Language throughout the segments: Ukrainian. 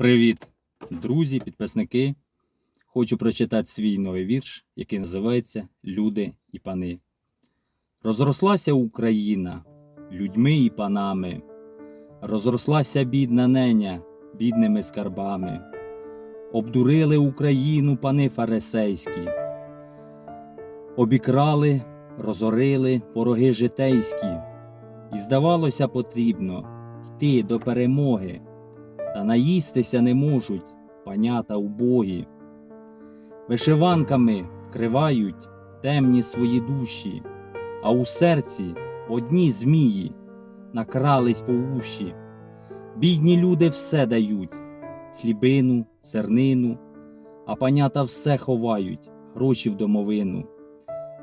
Привіт, друзі, підписники. Хочу прочитати свій новий вірш, який називається Люди і пани. Розрослася Україна людьми і панами, розрослася бідна неня бідними скарбами, обдурили Україну пани фарисейські, обікрали, розорили вороги житейські, і здавалося потрібно йти до перемоги та наїстися не можуть панята убогі. Вишиванками вкривають темні свої душі, а у серці одні змії накрались по уші. Бідні люди все дають хлібину, зернину, а панята все ховають, гроші в домовину.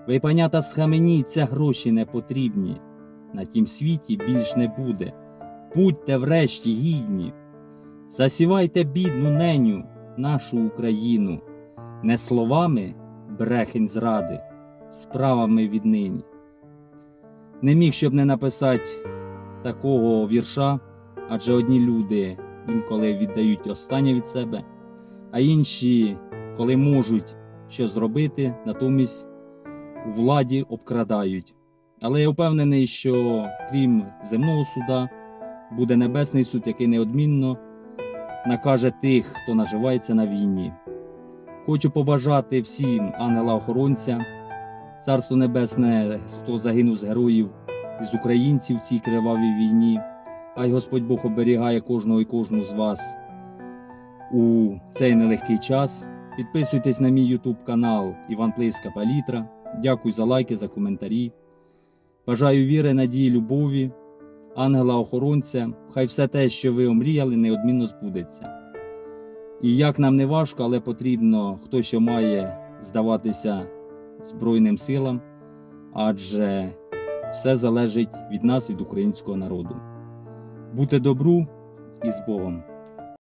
Ви, панята, схаменіться, гроші не потрібні. На тім світі більш не буде. Будьте врешті гідні. Засівайте бідну неню, нашу Україну, не словами брехень зради, справами віднині. Не міг, щоб не написати такого вірша, адже одні люди інколи віддають останнє від себе, а інші, коли можуть що зробити, натомість у владі обкрадають. Але я впевнений, що крім земного суда, буде небесний суд, який неодмінно накаже тих, хто наживається на війні. Хочу побажати всім ангела-охоронця, Царство Небесне, хто загинув з героїв з українців в цій кривавій війні. Хай Господь Бог оберігає кожного і кожну з вас у цей нелегкий час. Підписуйтесь на мій YouTube канал Іван Плиска Палітра. Дякую за лайки, за коментарі. Бажаю віри, надії, любові ангела-охоронця, хай все те, що ви омріяли, неодмінно збудеться. І як нам не важко, але потрібно, хто що має здаватися Збройним силам, адже все залежить від нас, від українського народу. Бути добру і з Богом!